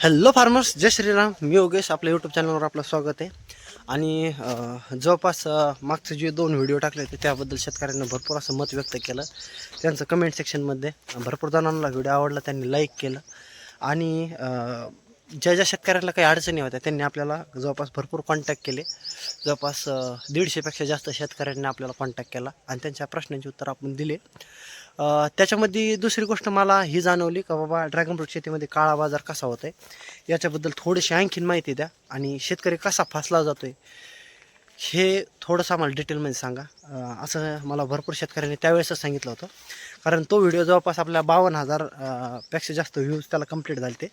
Hello farmers Jai Shriram. मी योगेश. आपल्या YouTube चॅनलवर आपलं स्वागत आहे. आणि जवळपास मागचे जे दोन व्हिडिओ टाकले होते त्याबद्दल शेतकऱ्यांनी भरपूर असं मत व्यक्त केलं. त्यांचं कमेंट सेक्शनमध्ये भरपूर जणांना व्हिडिओ आवडला. त्यांनी लाईक केलं. आणि ज्या ज्या शेतकऱ्यांना काही अडचणी होत्या त्यांनी आपल्याला जवळपास भरपूर कॉन्टॅक्ट केले. जवळपास दीडशेपेक्षा जास्त शेतकऱ्यांनी आपल्याला कॉन्टॅक्ट केला. आणि त्यांच्या प्रश्नांची उत्तर आपण दिले. त्याच्यामध्ये दुसरी गोष्ट मला ही जाणवली का बाबा ड्रॅगन फ्रूट शेतीमध्ये काळा बाजार कसा होत आहे याच्याबद्दल थोडीशी आणखीन माहिती द्या. आणि शेतकरी कसा फासला जातो आहे हे थोडंसं आम्हाला डिटेलमध्ये सांगा. असं मला भरपूर शेतकऱ्यांनी त्यावेळेसच सांगितलं होतं. कारण तो व्हिडिओ जवळपास आपल्या बावन्न हजारपेक्षा जास्त व्ह्यूज त्याला कंप्लीट झाले ते.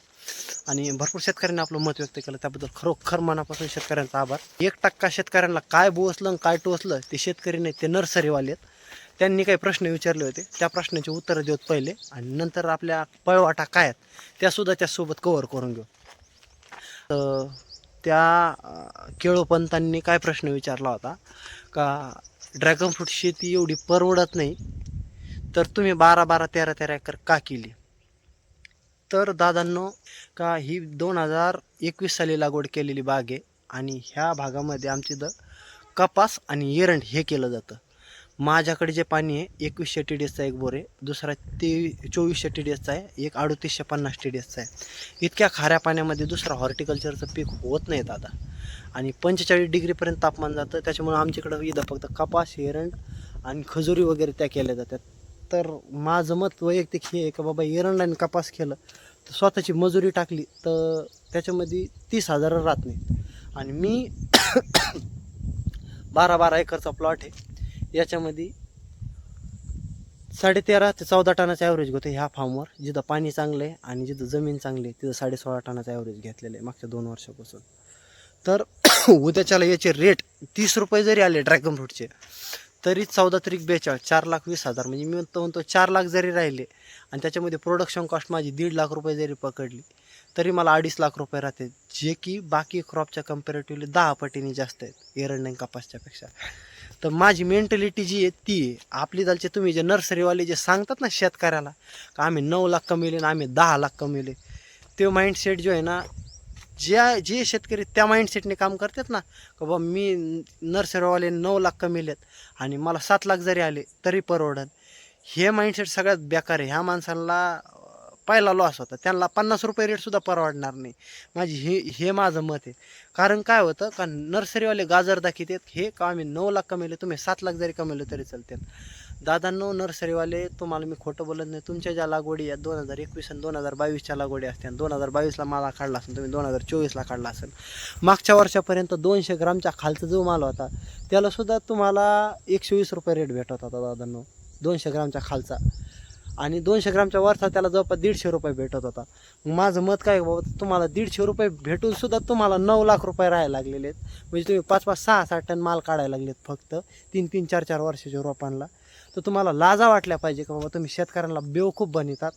आणि भरपूर शेतकऱ्यांनी आपलं मत व्यक्त केलं. त्याबद्दल खरोखर मनापासून शेतकऱ्यांचा आभार. एक टक्का शेतकऱ्यांना काय बोसलं आणि काय टोचलं ते शेतकरी नाही ते नर्सरीवाले आहेत. त्यांनी काही प्रश्न विचारले होते. त्या प्रश्नाची उत्तरं देऊत पहिले आणि नंतर आपल्या पळवाटा काय आहेत त्यासुद्धा त्यासोबत कवर करून घेऊ. तर त्या केळोपंतांनी काय प्रश्न विचारला होता का ड्रॅगन फ्रूट शेती एवढी परवडत नाही तर तुम्ही बारा बारा तेरा तेरा एकर का केली? तर दादांनो का ही दोन हजार एकवीस साली लागवड केलेली बाग आहे आणि ह्या भागामध्ये आमची द कपास आणि एरंड हे केलं जातं. माझ्याकडे जे पाणी आहे एकवीसशे टी डी एसचा एक बोर आहे दुसरा ते चोवीसशे टी डी एसचा आहे एक अडतीसशे पन्नास टी डी एसचा आहे. इतक्या खाऱ्या पाण्यामध्ये दुसरा हॉर्टिकल्चरचं पीक होत नाही दादा. आणि पंचेचाळीस डिग्रीपर्यंत तापमान जातं त्याच्यामुळे आमच्याकडं इथं फक्त कपास एरंड आणि खजुरी वगैरे त्या केल्या जातात. तर माझं मत वैयक्तिक हे आहे का बाबा एरंड आणि कपास केलं तर स्वतःची मजुरी टाकली तर त्याच्यामध्ये तीस हजार राहत नाही आणि मी बारा बारा एकरचा प्लॉट आहे. याच्यामध्ये साडेतेरा ते चौदा टनाचा ॲव्हरेज घेतो ह्या फार्मवर जिथं पाणी चांगलं आहे आणि जिथं जमीन चांगली आहे तिथं साडेसोळा टनाचा ॲव्हरेज घेतलेलं आहे मागच्या दोन वर्षापासून. तर उद्याच्याला याचे रेट तीस रुपये जरी आले ड्रॅगन फ्रूटचे तरी चौदा तरी बेचाळीस चार लाख वीस हजार. म्हणजे मी म्हणतो म्हणतो चार लाख जरी राहिले आणि त्याच्यामध्ये प्रोडक्शन कॉस्ट माझी दीड लाख रुपये जरी पकडली तरी मला अडीच लाख रुपये राहते. जे की बाकी क्रॉपच्या कम्पॅरेटिव्हली दहा पटीने जास्त आहेत एरंड कपासच्यापेक्षा. तर माझी मेंटॅलिटी जी आहे ती आहे. आपली दालचे तुम्ही जे नर्सरीवाले जे सांगतात ना शेतकऱ्याला का आम्ही नऊ लाख कमविले ना आम्ही दहा लाख कमविले ते माइंडसेट जो आहे ना ज्या जे शेतकरी त्या माइंडसेटने काम करतात ना का बाबा मी नर्सरीवाले नऊ लाख कमिलेत आणि मला सात लाख जरी आले तरी परवडन. हे माइंडसेट सगळ्यात बेकार आहे. ह्या माणसांना पहिला लॉस होता. त्यांना पन्नास रुपये रेटसुद्धा परवडणार नाही. माझी हे हे माझं मत आहे. कारण काय होतं का नर्सरीवाले गाजर दाखवतात हे का आम्ही नऊ लाख कमवले तुम्ही सात लाख जरी कमवले तरी चालते दादांनो नर्सरीवाले तुम्हाला मी खोटं बोलत नाही. तुमच्या ज्या लागवडी आहेत दोन हजार एकवीस आणि दोन हजार बावीसच्या लागवडी असत्या दोन हजार बावीसला माला काढला असेल तुम्ही दोन हजार चोवीसला काढला असेल. मागच्या वर्षापर्यंत दोनशे ग्रामच्या खालचा जो माल होता त्याला सुद्धा तुम्हाला एकशे वीस रुपये रेट भेटत होता दादांनो. दोनशे ग्रामच्या खालचा. आणि दोनशे ग्रामच्या वरचा त्याला जवळपास दीडशे रुपये भेटत होता. मग माझं मत काय बाबा तुम्हाला दीडशे रुपये भेटून सुद्धा तुम्हाला नऊ लाख रुपये राहायला लागलेले आहेत. म्हणजे तुम्ही पाच पाच सहा सहा टन माल काढायला लागलेत फक्त. तीन तीन चार चार वर्षाच्या रोपांना. तर तुम्हाला लाजा वाटल्या पाहिजे का बाबा तुम्ही शेतकऱ्यांना बेवकूफ बनवितात.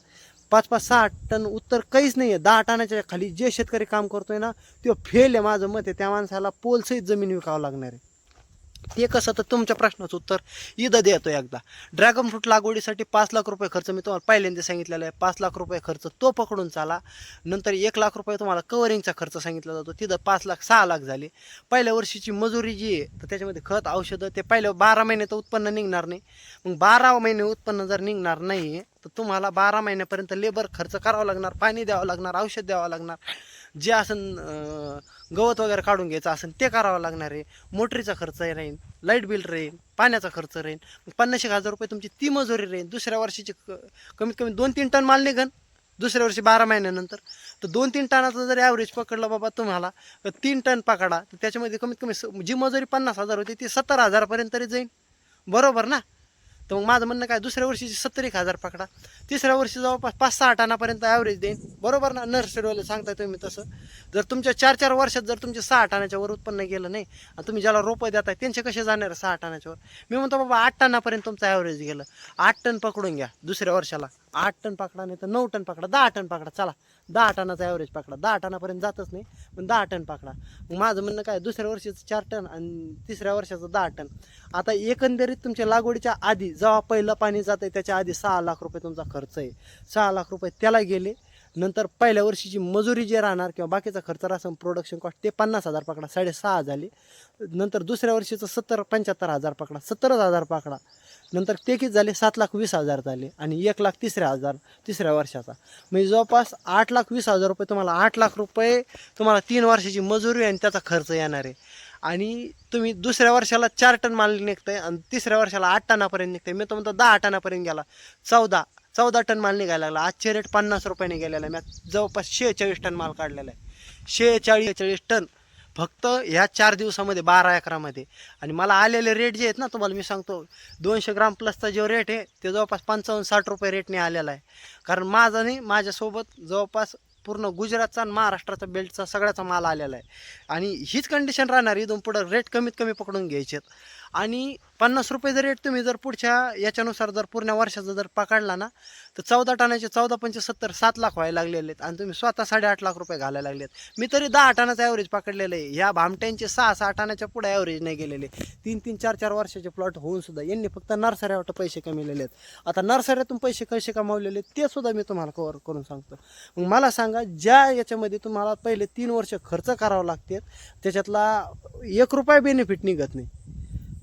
पाच पाच सहा टन उत्तर काहीच नाही आहे दहा टनाच्या खाली जे शेतकरी काम करतोय ना तो फेल आहे. माझं मत आहे त्या माणसाला पोलसहित जमीन विकावं लागणार आहे. ते कसं तर तुमच्या प्रश्नाचं उत्तर इथं देतो एकदा. ड्रॅगन फ्रूट लागवडीसाठी पाच लाख रुपये खर्च मी तुम्हाला पहिल्यांदा सांगितलेला आहे. पाच लाख रुपये खर्च तो पकडून चाला. नंतर एक लाख रुपये तुम्हाला कवरिंगचा खर्च सांगितला जातो. तिथं पाच लाख सहा लाख झाले. पहिल्या वर्षीची मजुरी जी आहे तर त्याच्यामध्ये खत औषधं ते पहिल्या बारा महिने तर उत्पन्न निघणार नाही. मग बारा महिने उत्पन्न जर निघणार नाही आहे तर तुम्हाला बारा महिन्यापर्यंत लेबर खर्च करावा लागणार पाणी द्यावं लागणार औषध द्यावं लागणार. जे असं गवत वगैरे काढून घ्यायचं असेल ते करावं लागणार आहे. मोटरीचा खर्च राहील लाइट बिल राहील पाण्याचा खर्च राहील पन्नास एक हजार रुपये तुमची ती मजुरी राहील दुसऱ्या वर्षीची क- कमीत कमी दोन तीन टन माल निघन. दुसऱ्या वर्षी बारा महिन्यानंतर. तर दोन तीन टनाचं जर ॲव्हरेज पकडलं बाबा तुम्हाला तर तीन टन पकडा. तर त्याच्यामध्ये कमीत कमी स- जी मजुरी पन्नास हजार होती ती सत्तर हजारापर्यंत तरी जाईल बरोबर ना? तर मग माझं म्हणणं काय दुसऱ्या वर्षीची सत्तर एक हजार पकडा. तिसऱ्या वर्षी जवळपास पाच सहा टनापर्यंत ॲव्हरेज देईन. बरोबर ना? नर्सरीवाले सांगताय तुम्ही तसं. जर तुमच्या चार चार वर्षात जर तुमचे सहा टनाच्या वर उत्पन्न गेलं नाही आणि तुम्ही ज्याला रोपं देताय त्यांचे कसे जाणार सहा टनाच्या वर? मी म्हणतो बाबा आठ टनापर्यंत तुमचं ॲव्हरेज गेलं. आठ टन पकडून घ्या दुसऱ्या वर्षाला. आठ टन पकडा नाही तर नऊ टन पकडा दहा टन पकडा चला. दहा टनाचा ॲव्हरेज पकडा. दहा टनापर्यंत जातच नाही पण दहा टन पकडा. मग माझं म्हणणं काय दुसऱ्या वर्षाचं चार टन आणि तिसऱ्या वर्षाचं दहा टन. आता एकंदरीत तुमच्या लागवडीच्या आधी जेव्हा पहिलं पाणी जातं त्याच्या आधी सहा लाख रुपये तुमचा खर्च आहे. सहा लाख रुपये त्याला गेले नंतर पहिल्या वर्षीची मजुरी जे राहणार किंवा बाकीचा खर्च राहणार प्रोडक्शन कॉस्ट ते पन्नास हजार पकडा साडेसहा झाले. नंतर दुसऱ्या वर्षीचं सत्तर पंच्याहत्तर हजार पकडा सत्तरच हजार पकडा. नंतर ते किती झाले? सात लाख वीस हजार झाले आणि एक लाख तिसऱ्या हजार तिसऱ्या वर्षाचा. म्हणजे जवळपास आठ लाख वीस हजार रुपये तुम्हाला आठ लाख रुपये तुम्हाला तीन वर्षाची मजुरी आणि त्याचा खर्च येणार आहे. आणि तुम्ही दुसऱ्या वर्षाला चार टन माल निघतंय आणि तिसऱ्या वर्षाला आठ टनापर्यंत निघतंय. मी तुम्हाला म्हणतो दहा टनापर्यंत गेला. चौदा. चौदा टन माल निघायला लागला. आजचे रेट पन्नास रुपयाने गेलेला आहे. मी जवळपास शेहेचाळीस टन माल काढलेला आहे. शेहेचाळीस चाळीस टन फक्त ह्या चार दिवसामध्ये बारा एकरामध्ये. आणि मला आलेले रेट जे आहेत ना तुम्हाला मी सांगतो दोनशे ग्राम प्लसचा जो रेट आहे ते जवळपास पंचावन्न साठ रुपये रेटने आलेला आहे. कारण माझा नाही माझ्यासोबत जवळपास पूर्ण गुजरातचा आणि महाराष्ट्राचा बेल्टचा सगळ्याचा माल आलेला आहे. आणि हीच कंडिशन राहणार इथून पुढं रेट कमीत कमी पकडून घ्यायचे आहेत आणि पन्नास रुपये जर रेट तुम्ही जर पुढच्या याच्यानुसार जर पूर्ण वर्षाचा जर पकडला ना तर चौदा टनाचे चौदा पंचे सत्तर सात लाख व्हायला लागलेले आहेत. आणि तुम्ही स्वतः साडेआठ लाख रुपये घालायला लागले आहेत. मी तरी दहा टनाचा ॲव्हरेज पकडलेलं आहे. ह्या भामट्यांचे सहा सहा टनाच्या पुढे ॲव्हरेज नाही गेलेले तीन तीन चार चार वर्षाचे प्लॉट होऊन सुद्धा यांनी फक्त नर्सऱ्यावर पैसे कमिलेले आहेत. आता नर्सऱ्यातून पैसे कसे कमावलेले आहेत ते सुद्धा मी तुम्हाला कवर करून सांगतो. मग मला सांगा ज्या याच्यामध्ये तुम्हाला पहिले तीन वर्ष खर्च करावं लागते त्याच्यातला एक रुपया बेनिफिट निघत नाही.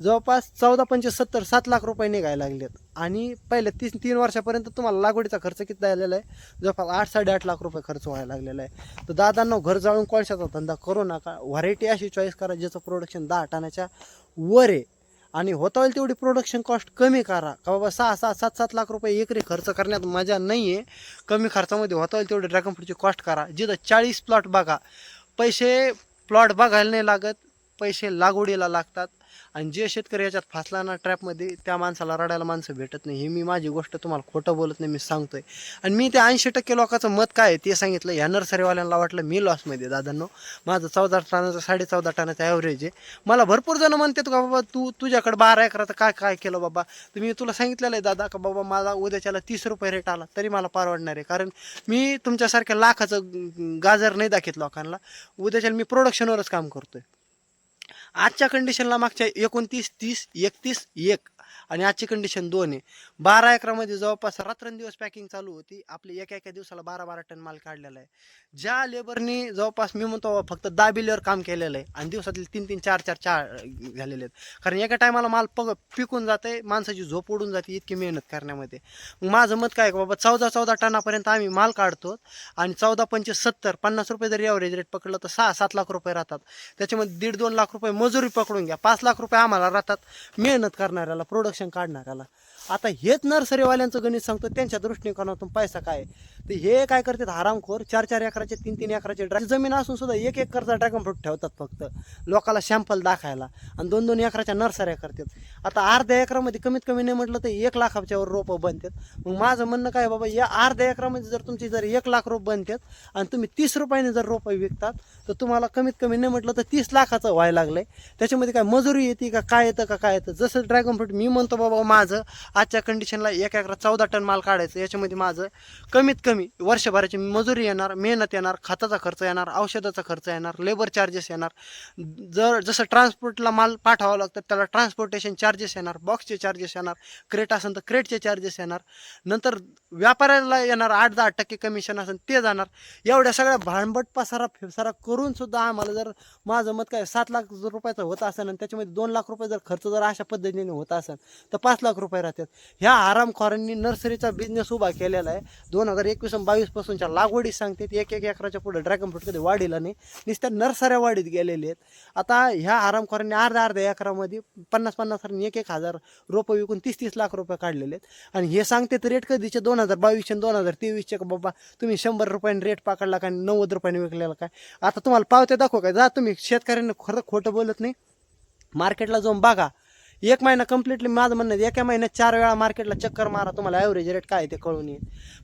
जवळपास चौदा पंचे सत्तर सात लाख रुपये निघायला लागलेत. आणि पहिल्या तीस तीन वर्षापर्यंत तुम्हाला लागवडीचा खर्च किती झालेला आहे? जवळपास आठ साडेआठ लाख रुपये खर्च व्हायला लागलेला आहे. तर दादांना घर जाळून कोळशाचा धंदा करू नका. व्हरायटी अशी चॉईस करा ज्याचं प्रोडक्शन दहा टनाच्या वर आहे. आणि होता होईल तेवढी प्रोडक्शन कॉस्ट कमी करा. का बाबा सहा सहा सात सात लाख रुपये एकरी खर्च करण्यात मजा नाही आहे कमी खर्चामध्ये होता होईल तेवढी ड्रॅगन फ्रूटची कॉस्ट करा. जिथं चाळीस प्लॉट बघा. पैसे प्लॉट बघायला नाही लागत. पैसे लागवडीला लागतात. आणि जे शेतकरी याच्यात फासला ना ट्रॅपमध्ये त्या माणसाला रडायला माणसं भेटत नाही. ही मी माझी गोष्ट तुम्हाला खोटं बोलत नाही मी सांगतोय. आणि मी ते ऐंशी टक्के लोकांचं मत काय आहे ते सांगितलं. ह्या नर्सरीवाल्यांना वाटलं मी लॉसमध्ये दादांनो. माझं चौदा टनाचं साडे चौदा टनाचं ॲव्हरेज आहे. मला भरपूर जण म्हणतात का बाबा तू तुझ्याकडे बारा एकराचं काय काय केलं बाबा? तर मी तुला सांगितलेलं आहे दादा का बाबा माझा उद्याच्याला तीस रुपये रेट आला तरी मला परवडणार आहे. कारण मी तुमच्यासारख्या लाखाचं गाजर नाही दाखित लोकांना. उद्याच्याला मी प्रोडक्शनवरच काम करतोय. आजच्या कंडिशनला मागच्या एकोणतीस तीस एकतीस एक. आणि आजची कंडिशन दोन आहे. बारा एकरामध्ये जवळपास रात्रंदिवस पॅकिंग चालू होती. आपली एका एका दिवसाला बारा बारा टन माल काढलेला आहे. ज्या लेबरनी जवळपास मी म्हणतो बाबा फक्त दहा बिलेवर काम केलेलं आहे आणि दिवसातील तीन तीन चार चार चार झालेले आहेत. कारण एका टायमाला माल पग पिकून जाते माणसाची झोप उडून जाते इतकी मेहनत करण्यामध्ये. माझं मत काय आहे का बाबा चौदा चौदा टनापर्यंत आम्ही माल काढतो आणि चौदा पंचे सत्तर पन्नास रुपये जरी ॲव्हरेज रेट पकडलं तर सहा सात लाख रुपये राहतात. त्याच्यामध्ये दीड दोन लाख रुपये मजुरी पकडून घ्या. पाच लाख रुपये आम्हाला राहतात मेहनत करणाऱ्याला प्रोडक्शन काढणाऱ्याला आता हेच नर्सरीवाल्यांचं गणित सांगतो त्यांच्या दृष्टिकोनातून पैसा काय तर हे काय करतात? हरामखोर चार चार एकराचे तीन तीन एकराचे ड्रॅ जमीन असून सुद्धा एक एक करता ड्रॅगन फ्रूट ठेवतात फक्त. लोकाला शॅम्पल दाखायला. आणि दोन दोन एकराच्या नर्सऱ्या करतात. आता अर्ध्या एकरामध्ये कमीत कमी नाही म्हटलं तर एक लाखाच्यावर रोपं बनतात. मग माझं म्हणणं काय बाबा या अर्ध्या एकरामध्ये जर तुमची जर एक लाख रोप बनतात आणि तुम्ही तीस रुपयाने जर रोपं विकतात तर तुम्हाला कमीत कमी नाही म्हटलं तर तीस लाखाचं व्हायला लागलंय. त्याच्यामध्ये काय मजुरी येते का काय येतं का काय येतं? जसं ड्रॅगन फ्रूट मी म्हणतो बाबा माझं आजच्या कंडिशनला एक एकरा चौदा टन माल काढायचं. याच्यामध्ये माझं कमीत कमी वर्षभराची मजुरी येणार मेहनत येणार खताचा खर्च येणार औषधाचा खर्च येणार लेबर चार्जेस येणार. जर जसं ट्रान्सपोर्टला माल पाठवावा लागतं त्याला ट्रान्सपोर्टेशन चार्जेस येणार बॉक्सचे चार्जेस येणार क्रेट असेल तर क्रेटचे चार्जेस येणार. नंतर व्यापाऱ्याला येणार आठ दहा टक्के कमिशन असेल ते जाणार. एवढ्या सगळ्या भांडबट पसारा फिरसारा करून सुद्धा आम्हाला जर माझं मत काय सात लाख जर रुपयाचं होत असेल आणि त्याच्यामध्ये दोन लाख रुपये जर खर्च जर अशा पद्धतीने होत असेल तर पाच लाख रुपये राहतात. ह्या आरामखोरांनी नर्सरीचा बिझनेस उभा केलेला आहे. दोन हजार एकवीस आणि बावीस पासूनच्या लागवडी सांगते एक एक एकराच्या पुढे ड्रॅगन फ्रूट कधी वाढीला नाही नुसत्या नर्सऱ्या वाढीत गेलेले आहेत. आता ह्या आरामखोरांनी अर्ध्या अर्ध्या एकरामध्ये पन्नास पन्नास एक एक हजार रोपं विकून तीस तीस लाख रुपये काढलेले आहेत. आणि हे सांगते तर रेट कधीचे? दोन हजार बावीसचे दोन हजार तेवीसचे का बाबा? तुम्ही शंभर रुपयाने रेट पकडला काय नव्वद रुपयाने विकलेला काय आता तुम्हाला पावत्या दाखव काय जा तुम्ही शेतकऱ्यांना खरं खोटं बोलत नाही. मार्केटला जाऊन बघा. एक महिना कम्प्लिटली माझं म्हणणं आहे, एका महिन्यात चार वेळा मार्केटला चक्कर मारा तुम्हाला ॲव्हरेज रेट काय आहे ते कळून येईल.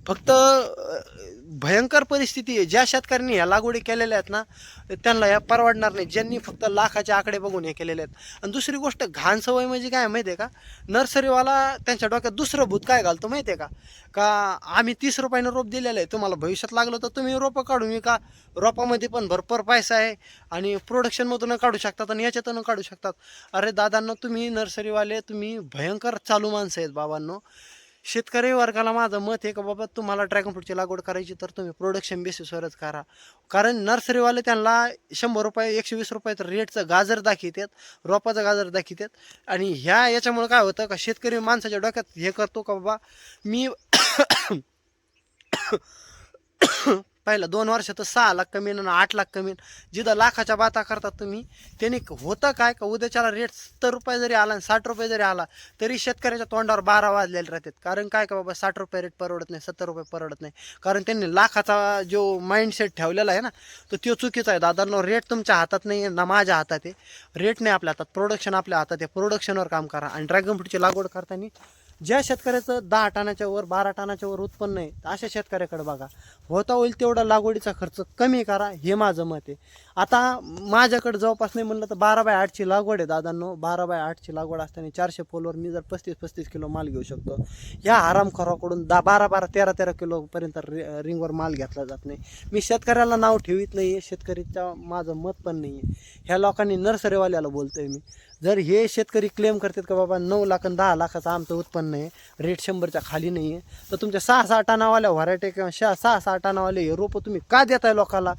फक्त अं, भयंकर परिस्थिती आहे. ज्या शेतकऱ्यांनी ह्या लागवडी केलेल्या आहेत ना त्यांना या परवडणार नाही. ज्यांनी फक्त लाखाचे आकडे बघून हे केलेले आहेत. आणि दुसरी गोष्ट घाण सवय म्हणजे काय माहिती आहे का? नर्सरीवाला त्यांच्या डोक्यात दुसरं भूत काय घालतो माहिती आहे का? का आम्ही तीस रुपयानं रोप दिलेलं आहे. तुम्हाला भविष्यात लागलं तर तुम्ही रोपं काढून विका. रोपामध्ये पण भरपूर पैसा आहे. आणि प्रोडक्शनमधून काढू शकतात आणि याच्यातून काढू शकतात. अरे दादांना तुम्ही नर्सरीवाले तुम्ही भयंकर चालू माणसं आहेत बाबांनो शेतकरी वर्गाला माझं मत आहे का बाबा तुम्हाला ड्रॅगन फ्रूटची लागवड करायची तर तुम्ही प्रोडक्शन बेसिसवरच करा कारण नर्सरीवाले त्यांना शंभर रुपये एकशे वीस रुपयाचं रेटचं गाजर दाखवतात रोपाचं गाजर दाखवतात आणि ह्या याच्यामुळे काय होतं का शेतकरी माणसाच्या डोक्यात हे करतो का बाबा मी पहिलं दोन वर्षात सहा लाख कमी आणि आठ लाख कमी. जिथं लाखाच्या बाता करतात तुम्ही त्यांनी होतं काय का उद्याच्याला रेट सत्तर रुपये जरी आला आणि साठ रुपये जरी आला तरी शेतकऱ्याच्या तोंडावर बारा वाजलेले राहतात. कारण काय का बाबा साठ रुपये रेट परवडत नाही सत्तर रुपये परवडत नाही. कारण त्यांनी लाखाचा जो माइंडसेट ठेवलेला आहे ना तर तो चुकीचा आहे. दादांनो रेट तुमच्या हातात नाही आहे ना माझ्या हातात आहे. रेट नाही आपल्या हातात प्रोडक्शन आपल्या हातात आहे. प्रोडक्शनवर काम करा. आणि ड्रॅगन फ्रूटची लागवड करताना ज्या शेतकऱ्याचं दहा टनाच्या वर बारा टनाच्या वर उत्पन्न आहे अशा शेतकऱ्याकडे बघा. होता होईल तेवढा लागवडीचा खर्च कमी करा हे माझं मत आहे. आता माझ्याकडे जवळपास नाही म्हणलं तर बारा बाय आठची लागवड आहे दादांनो. बारा बाय आठची लागवड असताना चारशे पोलवर मी जर पस्तीस पस्तीस किलो माल घेऊ शकतो. या आरामखोराकडून दा बारा बारा तेरा तेरा किलोपर्यंत रि रिंगवर माल घेतला जात नाही. मी शेतकऱ्याला नाव ठेवीत नाही आहे शेतकरीचं माझं मत पण नाही आहे ह्या लोकांनी नर्सरीवाल्याला बोलतो आहे मी. जर हे शेतकरी क्लेम करतात का बाबा नऊ लाख आणि दहा लाखाचं आमचं उत्पन्न आहे रेट शंभरच्या खाली नाही आहे तर तुमच्या सहा सहा टनावाल्या व्हरायटी किंवा शहा सहा सहा टनावाले हे रोपं तुम्ही का देताय लोकाला?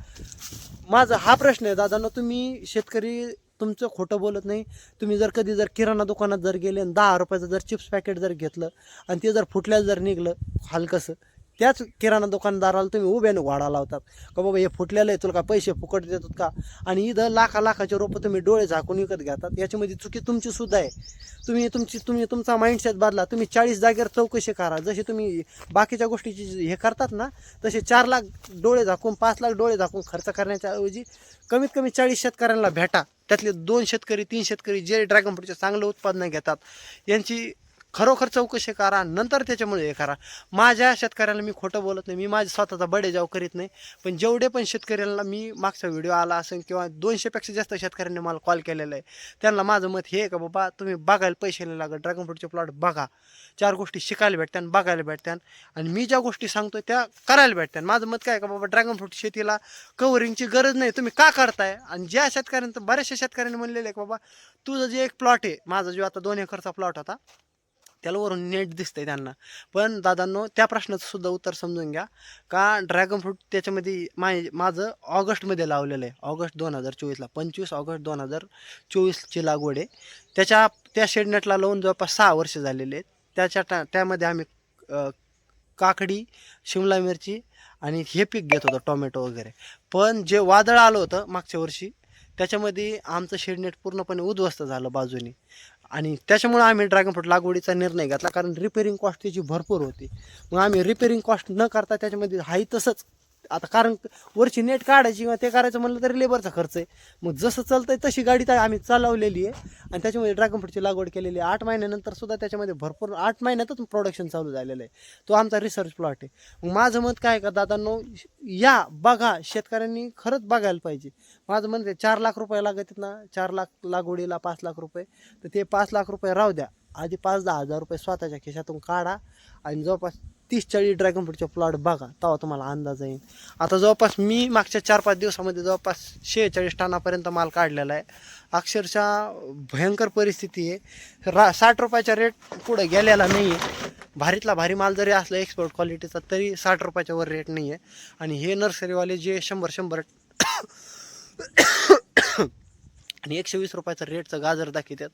माझा हा प्रश्न आहे दादांना तुम्ही शेतकरी तुमचं खोटं बोलत नाही. तुम्ही जर कधी जर किराणा दुकानात जर गेले आणि दहा रुपयाचं जर चिप्स पॅकेट जर घेतलं आणि ते जर फुटल्याला जर निघलं हलकंसं त्याच किराणा दुकानदाराला तुम्ही उभ्याने घोडा लावतात. का बाबा हे फुटलेलं आहे तुला का पैसे फुकट देतात का? आणि इथं लाखा लाखाचे रोपं तुम्ही डोळे झाकून विकत घेतात. याच्यामध्ये चुकी तुमची सुद्धा आहे. तुम्ही तुमची तुम्ही तुमचा माइंडसेट बदला. तुम्ही चाळीस जागेवर चौकशी करा. जसे तुम्ही बाकीच्या गोष्टीची हे करतात ना तसे चार लाख डोळे झाकून पाच लाख डोळे झाकून खर्च करण्याच्या ऐवजी कमीत कमी चाळीस शेतकऱ्यांना भेटा. त्यातले दोन शेतकरी तीन शेतकरी जे ड्रॅगन फ्रूटचे चांगलं उत्पादन घेतात यांची खरोखर चौकशी करा नंतर त्याच्यामुळे हे करा. माझ्या शेतकऱ्याला मी खोटं बोलत नाही मी माझ्या स्वतःचा बडेजाव करीत नाही पण जेवढे पण शेतकऱ्यांना मी मागचा व्हिडिओ आला असेल किंवा दोनशेपेक्षा जास्त शेतकऱ्यांनी मला कॉल केलेला आहे त्यांना माझं मत हे आहे का बाबा तुम्ही बघायला पैसे नाही लागत ड्रॅगन फ्रूटचे प्लॉट बघा. चार गोष्टी शिकायला भेटत्यान बघायला भेटत्यान आणि मी ज्या गोष्टी सांगतो त्या करायला भेटत्यान. माझं मत काय का बाबा ड्रॅगन फ्रूट शेतीला कवरिंगची गरज नाही तुम्ही का करताय? आणि ज्या शेतकऱ्यांचं बऱ्याचशा शेतकऱ्यांनी म्हणलेलं आहे की बाबा तुझं जे एक प्लॉट आहे माझा जो आता दोन एकरचा प्लॉट होता त्याला वरून नेट दिसतंय त्यांना. पण दादांनो त्या प्रश्नाचं सुद्धा उत्तर समजून घ्या. का ड्रॅगन फ्रूट त्याच्यामध्ये माय माझं ऑगस्टमध्ये लावलेलं आहे. ऑगस्ट दोन हजार चोवीसला. पंचवीस ऑगस्ट दोन हजार चोवीसची लागवड आहे. त्याच्या त्या शेडनेटला लावून जवळपास सहा वर्ष झालेले आहेत. त्याच्या टा त्यामध्ये आम्ही काकडी शिमला मिरची आणि हे पीक घेत होतो टोमॅटो वगैरे. पण जे वादळ आलं होतं मागच्या वर्षी त्याच्यामध्ये आमचं शेडनेट पूर्णपणे उद्ध्वस्त झालं बाजूने. आणि त्याच्यामुळे आम्ही ड्रॅगन फ्रूट लागवडीचा निर्णय घेतला कारण रिपेरिंग कॉस्ट त्याची भरपूर होती. मग आम्ही रिपेरिंग कॉस्ट न करता त्याच्यामध्ये हाही तसंच आता कारण वरची नेट काढायची किंवा ते करायचं म्हणलं तरी लेबरचा खर्च आहे. मग जसं चालतंय तशी गाडी तर आम्ही चालवलेली आहे. आणि त्याच्यामध्ये ड्रॅगन फ्रूटची लागवड केलेली आहे. आठ महिन्यानंतर सुद्धा त्याच्यामध्ये भरपूर आठ महिन्यातच प्रोडक्शन चालू झालेलं आहे. तो आमचा रिसर्च प्लॉट आहे. मग माझं मत काय का दादांनो या बघा शेतकऱ्यांनी खरंच बघायला पाहिजे. माझं म्हणते चार लाख रुपये लागत आहेत ना चार लाख लागवडीला पाच लाख रुपये. तर ते पाच लाख रुपये राहू द्या. आधी पाच दहा हजार रुपये स्वतःच्या खिशातून काढा. आणि जवळपास तीस चाळीस ड्रॅगन फ्रूटचे प्लॉट बघा तेव्हा तुम्हाला अंदाज येईल. आता जवळपास मी मागच्या चार पाच दिवसामध्ये जवळपास शेहेचाळीस टनापर्यंत माल काढलेला आहे. अक्षरशः भयंकर परिस्थिती आहे. रा साठ रुपयाचा रेट पुढे गेलेला नाही आहे भारीतला भारी माल जरी असला एक्सपोर्ट क्वालिटीचा तरी साठ रुपयाच्या वर रेट नाही आहे आणि हे नर्सरीवाले जे शंभर शंभर आणि एकशे वीस रुपयाचं रेटचं गाजर दाखवतात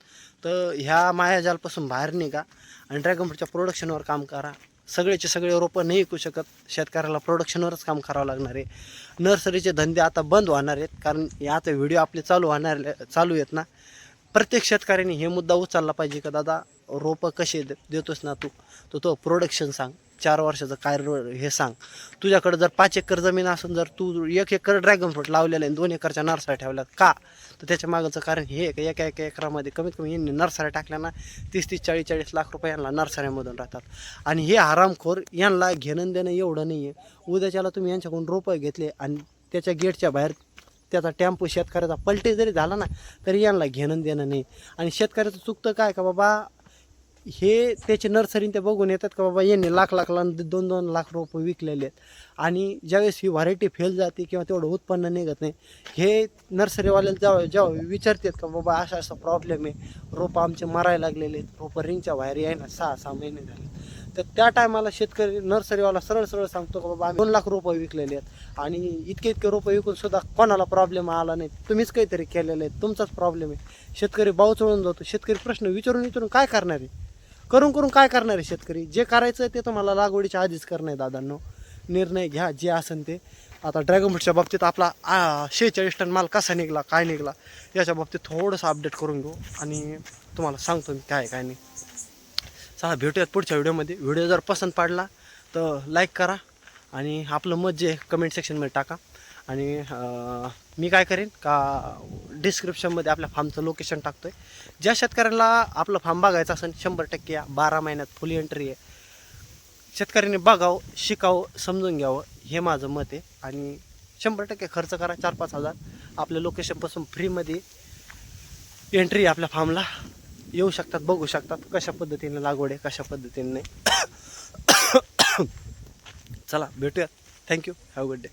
तर ह्या मायाजालपासून बाहेर निघा आणि ड्रॅगन फ्रूटच्या प्रोडक्शनवर काम करा. सगळेचे सगळे रोपं नाही विकू शकत. शेतकऱ्याला प्रोडक्शनवरच काम करावं लागणार आहे. नर्सरीचे धंदे आता बंद होणार आहेत. कारण हे आता व्हिडिओ आपले चालू होणार चालू आहेत ना. प्रत्येक शेतकऱ्याने हे मुद्दा उचलला पाहिजे का दादा रोपं कसे दे- देतोस ना तू? तर तो प्रोडक्शन सांग. चार वर्षाचं काय हे सांग. तुझ्याकडे जर पाच एकर जमीन असून जर तू एक एकर ड्रॅगन फ्रूट लावलेलं आहे दोन एकरच्या नर्सऱ्या ठेवल्यात का? तर त्याच्या मागचं कारण हे एक का एका एका एकरामध्ये कमीत कमी यांनी नर्सऱ्या टाकल्या ना तीस तीस चाळीस चाळीस लाख रुपये यांना नर्सऱ्यामधून राहतात. आणि हे हरामखोर यांना घेणं देणं एवढं नाही आहे उद्याच्याला तुम्ही यांच्याकडून रोपं घेतले आणि त्याच्या गेटच्या बाहेर त्याचा टेम्पो शेतकऱ्याचा पलटे जरी झाला ना तरी यांना घेणं देणं नाही. आणि शेतकऱ्याचं चुकतं काय का बाबा? हे त्याचे नर्सरीन ते बघून येतात का बाबा यांनी लाख लाखला दोन दोन लाख रोपं विकलेले आहेत. आणि ज्यावेळेस ही व्हरायटी फेल जाते किंवा तेवढं उत्पन्न निघत नाही हे नर्सरीवाल्याला जेव्हा जेव्हा विचारतात का बाबा असा असा प्रॉब्लेम आहे रोपं आमचे मारायला लागलेले आहेत रोपं रिंगच्या बाहेर यायला सहा सहा महिने झाले. तर त्या टायमाला शेतकरी नर्सरीवाला सरळ सरळ सांगतो का बाबा आम्ही दोन लाख रुपये विकलेले आहेत. आणि इतके इतके रुपये विकून सुद्धा कोणाला प्रॉब्लेम आला नाही. तुम्हीच काहीतरी केलेलं आहे तुमचाच प्रॉब्लेम आहे. शेतकरी बावचळून जातो. शेतकरी प्रश्न विचारून विचारून काय करणार आहे? करून करून काय करणार आहे शेतकरी? जे करायचं आहे ते तुम्हाला लागवडीच्या आधीच करणं आहे दादांनो. निर्णय घ्या जे असेल ते. आता ड्रॅगन फ्रूटच्या बाबतीत आपला शेहेचाळीस टन माल कसा निघला काय निघला याच्या बाबतीत थोडंसं अपडेट करून घेऊ आणि तुम्हाला सांगतो मी काय आहे, काय नाही. चला भेटूयात पुढच्या व्हिडिओमध्ये. व्हिडिओ जर पसंत पडला तर लाईक करा आणि आपलं मत जे कमेंट सेक्शनमध्ये टाका. आणि मी काय करेन का डिस्क्रिप्शनमध्ये आपल्या फार्मचं लोकेशन टाकतो आहे ज्या शेतकऱ्यांना आपलं फार्म बघायचं असेल शंभर टक्के या बारा महिन्यात फुल एंट्री आहे. शेतकऱ्यांनी बघावं शिकावं समजून घ्यावं हे माझं मत आहे. आणि शंभर टक्के खर्च करा चार पाच हजार. आपल्या लोकेशनपासून फ्रीमध्ये एंट्री आपल्या फार्मला येऊ शकतात बघू शकतात कशा पद्धतीने लागवड आहे कशा पद्धतीने नाही. चला भेटूया. Thank you have good day